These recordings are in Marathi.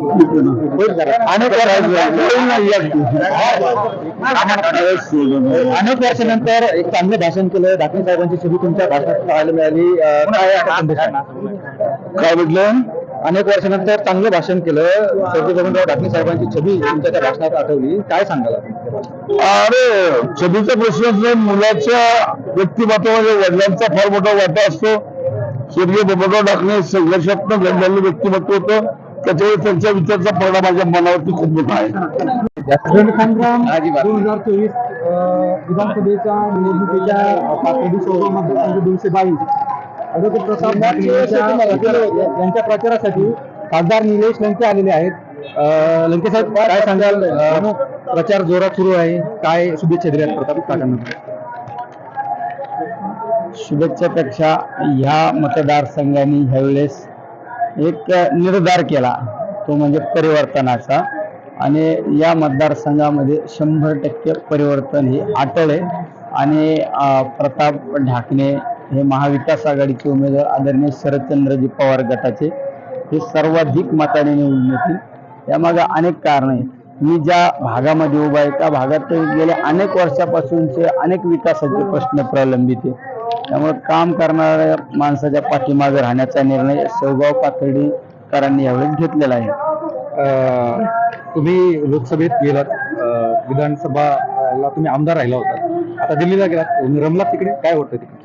अनेक वर्ष- अनेक वर्षानंतर एक चांगलं भाषण केलं. दाखले साहेबांची छबी तुमच्या भाषणात पाहायला मिळाली. काय म्हटलं? अनेक वर्षानंतर चांगलं भाषण केलं. स्वर्गीय गोविंदराव ढाकणे साहेबांची छबी तुमच्या त्या भाषणात आठवली. काय सांगाल? अरे छबीचा प्रश्नच नाही मुलाच्या व्यक्तिमत्वामध्ये वडिलांचा फार मोठा वाटा असतो. स्वर्गीय बबनराव टाकणे संघर्षात्मक घडलेलं व्यक्तिमत्व होतं. त्याच्यामुळे त्यांच्या विचारचा परिणाम माझ्या मनावरती खूप मोठा आहे. संग्राम दोन हजार चोवीस विधानसभेच्या निवडणुकीच्या पातळी दोनशे बावीस प्रसाद यांच्या प्रचारासाठी खासदार निलेश लंके आलेले आहेत. लंके साहेब काय सांगाल? प्रचार जोरात सुरू आहे. काय शुभेच्छा दिल्यात प्रताप काकांना? शुभेच्छापेक्षा ह्या मतदारसंघाने ह्यावेळेस एक निर्धार केला तो म्हणजे परिवर्तनाचा. आणि या मतदारसंघामध्ये शंभर टक्के परिवर्तन हे अटळ आहे आणि प्रताप ढाकणे हे महाविकास आघाडीचे उमेदवार आदरणीय शरदचंद्रजी पवार गटाचे हे सर्वाधिक मताने निवडून येतील. यामागे अनेक कारणं आहेत. मी ज्या भागामध्ये उभा आहे त्या भागात गेल्या अनेक वर्षापासूनचे अनेक विकासाचे प्रश्न प्रलंबित आहे त्यामुळे काम करणाऱ्या माणसाच्या पाठीमागे राहण्याचा निर्णय शेवगाव पाथर्डीकरांनी यावेळेस घेतलेला आहे. तुम्ही लोकसभेत गेलात विधानसभाला तुम्ही आमदार राहिला होता. आता दिल्लीला गेलात तुम्ही रमलात तिकडे? काय वाटतं तिकडे?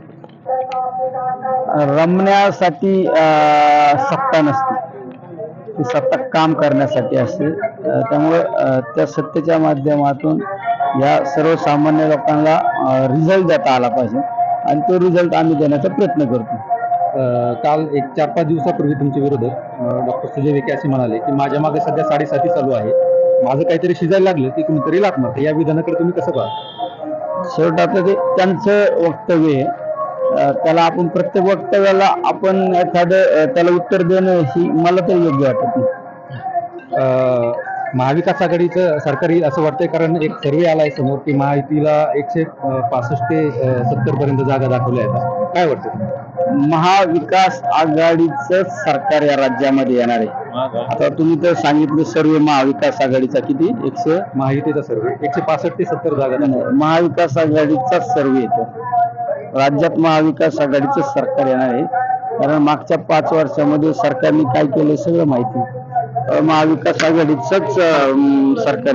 रमण्यासाठी सत्ता नसते. ती सत्ता काम करण्यासाठी असते. त्यामुळे त्या सत्तेच्या माध्यमातून या सर्वसामान्य लोकांना रिझल्ट देता आला पाहिजे. आणि तो रिझल्ट आम्ही देण्याचा प्रयत्न करतो. काल एक चार पाच दिवसापूर्वी तुमच्या विरोधात डॉक्टर सुजय विखे असे म्हणाले की माझ्या मागे सध्या साडेसाती चालू आहे. माझं काहीतरी शिजायला लागलं की कुणीतरी मारते या विधानाकडे तुम्ही कसं पाहा शेवट आता ते त्यांचं वक्तव्य आहे. त्याला आपण प्रत्येक वक्तव्याला आपण एखादं त्याला उत्तर देणं ही मला तरी योग्य वाटत नाही. महाविकास आघाडीचं सरकारी असं वाटतंय कारण एक सर्वे आलाय समोर की महायुतीला एकशे पासष्ट ते सत्तर पर्यंत जागा दाखवल्या आहेत. काय वाटतं महाविकास आघाडीचं सरकार या राज्यामध्ये येणार आहे. आता तुम्ही तर सांगितलं सर्व महाविकास आघाडीचा किती? एकशे? महायुतीचा सर्वे. एकशे पासष्ट ते सत्तर जागा. महाविकास आघाडीचा सर्व येतो. राज्यात महाविकास आघाडीचं सरकार येणार आहे. कारण मागच्या पाच वर्षामध्ये सरकारने काय केलं सगळं माहिती. महाविकास आघाडीचंच सरकार आहे.